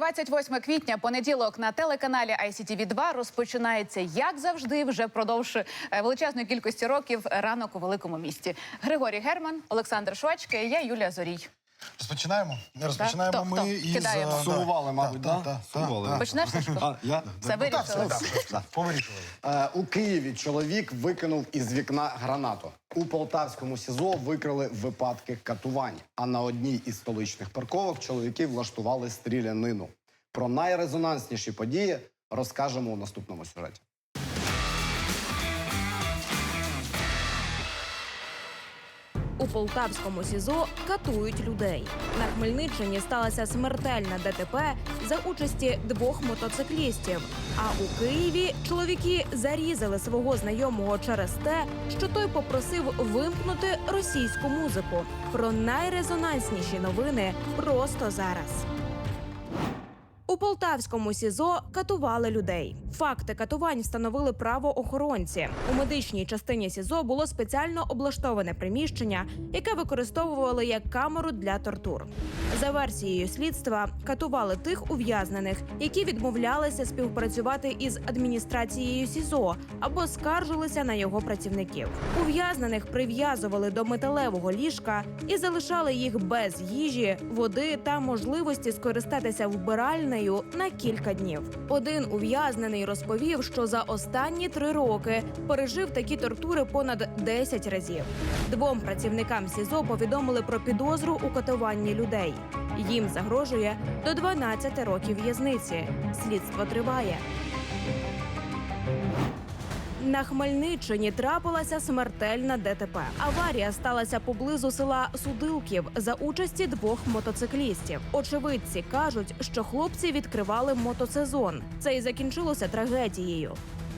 28 квітня, понеділок на телеканалі ICTV 2 розпочинається, як завжди, вже впродовж е, величезної кількості років ранок у великому місті. Григорій Герман, Олександр Швачка я Юлія Зорій. Розпочинаємо. Розпочинаємо Хто? ми Хто? із... Кидаємо. е, Сумували, мабуть, да? да? да, да, да. Почнеш Сашко? А, я? Все Ну, вирішили. так. Е, у Києві чоловік викинув із вікна гранату. У Полтавському СІЗО викрили випадки катувань. А на одній із столичних парковок чоловіки влаштували стрілянину. Про найрезонансніші події розкажемо у наступному сюжеті. У полтавському СІЗО катують людей. На Хмельниччині сталася смертельна ДТП за участі двох мотоциклістів. А у Києві чоловіки зарізали свого знайомого через те, що той попросив вимкнути російську музику. Про найрезонансніші новини просто зараз. Полтавському СІЗО катували людей. Факти катувань встановили правоохоронці. У медичній частині СІЗО було спеціально облаштоване приміщення, яке використовували як камеру для тортур. За версією слідства, катували тих ув'язнених, які відмовлялися співпрацювати із адміністрацією СІЗО або скаржилися на його працівників. Ув'язнених прив'язували до металевого ліжка і залишали їх без їжі, води та можливості скористатися вбиральнею на кілька днів. Один ув'язнений розповів, що за останні три роки пережив такі тортури понад 10 разів. Двом працівникам СІЗО повідомили про підозру у катуванні людей. Їм загрожує до 12 років в'язниці. Слідство триває. На Хмельниччині трапилася смертельна ДТП. Аварія сталася поблизу села Судилків за участі двох мотоциклістів. Очевидці кажуть, що хлопці відкривали мотосезон. Це і закінчилося трагедією.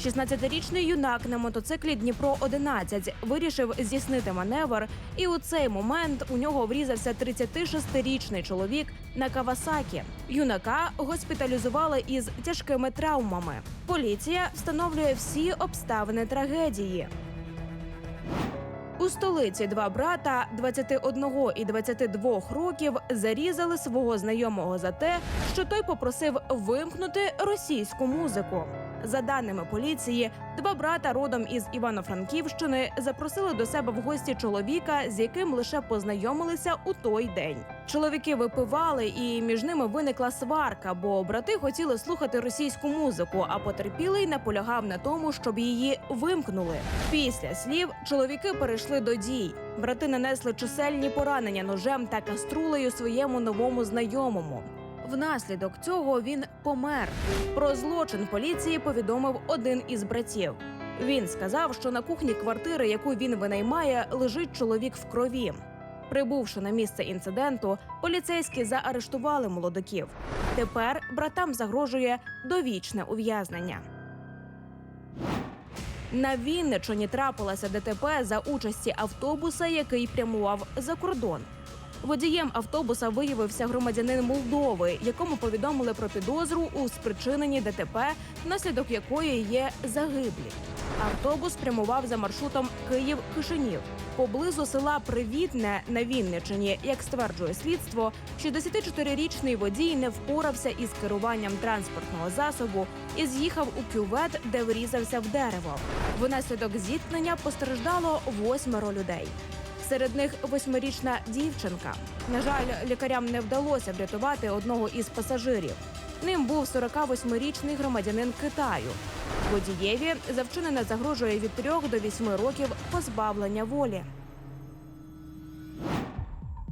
16-річний юнак на мотоциклі Дніпро 11 вирішив здійснити маневр, і у цей момент у нього врізався 36-річний чоловік на Кавасакі. Юнака госпіталізували із тяжкими травмами. Поліція встановлює всі обставини трагедії. У столиці два брата 21 і 22 років зарізали свого знайомого за те, що той попросив вимкнути російську музику. За даними поліції, два брата родом із Івано-Франківщини запросили до себе в гості чоловіка, з яким лише познайомилися у той день. Чоловіки випивали, і між ними виникла сварка, бо брати хотіли слухати російську музику, а потерпілий наполягав на тому, щоб її вимкнули. Після слів чоловіки перейшли до дій. Брати нанесли чисельні поранення ножем та каструлею своєму новому знайомому. Внаслідок цього він помер. Про злочин поліції повідомив один із братів. Він сказав, що на кухні квартири, яку він винаймає, лежить чоловік в крові. Прибувши на місце інциденту, поліцейські заарештували молодиків. Тепер братам загрожує довічне ув'язнення. На Вінниччині трапилася ДТП за участі автобуса, який прямував за кордон. Водієм автобуса виявився громадянин Молдови, якому повідомили про підозру у спричиненні ДТП, внаслідок якої є загиблі. Автобус прямував за маршрутом Київ-Кишинів. Поблизу села Привітне на Вінниччині, як стверджує слідство, 64-річний водій не впорався із керуванням транспортного засобу і з'їхав у кювет, де врізався в дерево. Внаслідок зіткнення постраждало восьмеро людей. Серед них восьмирічна дівчинка. На жаль, лікарям не вдалося врятувати одного із пасажирів. Ним був 48-річний громадянин Китаю. Водієві за вчинене загрожує від 3 до 8 років позбавлення волі.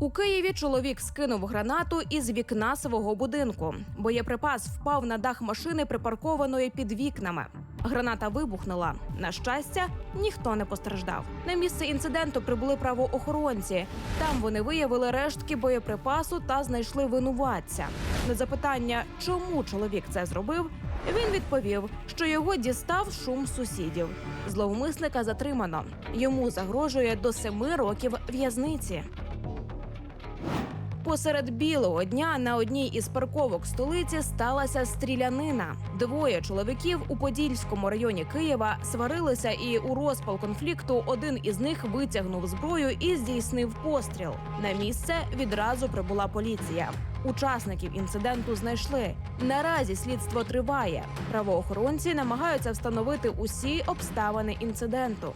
У Києві чоловік скинув гранату із вікна свого будинку. Боєприпас впав на дах машини, припаркованої під вікнами. Граната вибухнула. На щастя, ніхто не постраждав. На місце інциденту прибули правоохоронці. Там вони виявили рештки боєприпасу та знайшли винуватця. На запитання, чому чоловік це зробив, він відповів, що його дістав шум сусідів. Зловмисника затримано. Йому загрожує до семи років в'язниці. Посеред білого дня на одній із парковок столиці сталася стрілянина. Двоє чоловіків у Подільському районі Києва сварилися, і у розпал конфлікту один із них витягнув зброю і здійснив постріл. На місце відразу прибула поліція. Учасників інциденту знайшли. Наразі слідство триває. Правоохоронці намагаються встановити усі обставини інциденту.